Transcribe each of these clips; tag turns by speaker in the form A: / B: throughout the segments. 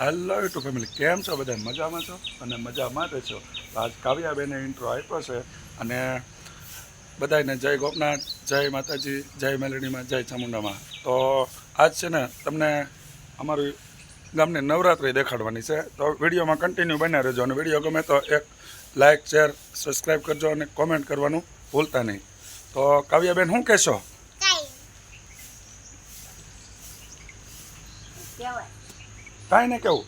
A: Hello two family, કેમ છો? બધા મજામાં છો? અને મજામાં જ છો. આજ કાવ્યાબેને ઇન્ટ્રો આપ્યો છે અને બધાને જય ગોપનાથ, જય માતાજી, જય મેલડીમાં, જય ચામુંડામાં. તો આજ છે ને તમને અમારું ગામની નવરાત્રિ દેખાડવાની છે. તો વિડીયોમાં કન્ટિન્યુ બન્યા રહેજો અને વીડિયો ગમે તો એક લાઇક શેર સબસ્ક્રાઈબ કરજો અને કોમેન્ટ કરવાનું ભૂલતા નહીં. તો કાવ્યાબેન, શું કહેશો?
B: કહેવાય
A: કાંઈ ને કેવું.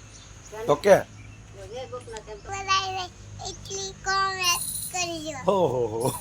A: તો કે. હો હો હો.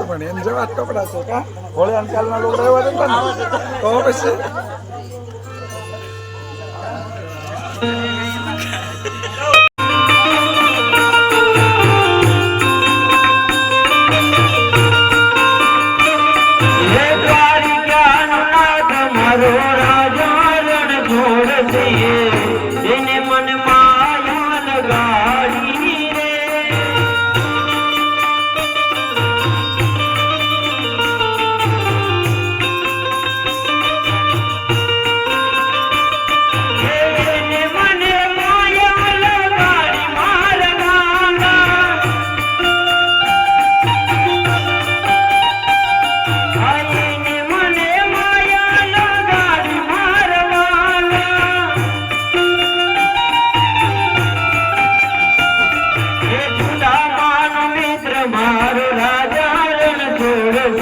A: પણ એમ જેવા કપડાં છે કા હોળી અંકાલના લોકો જ ને તો પછી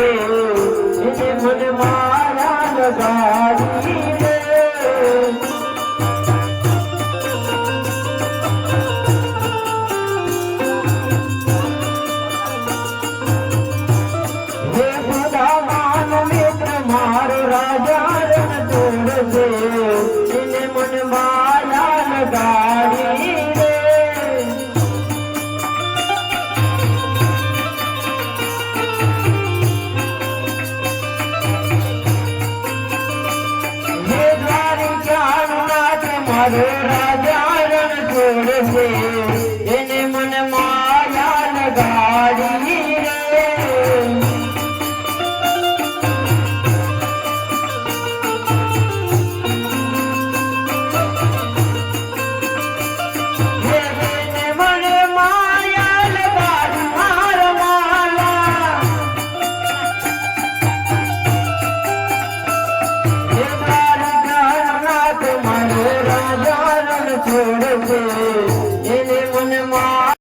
C: એને મને માયા લગાડી રે મારો રાજા તોડશે એને મન માયા લગાડી મારો રાજા રણ છોડશે એને મન માયા લગાડી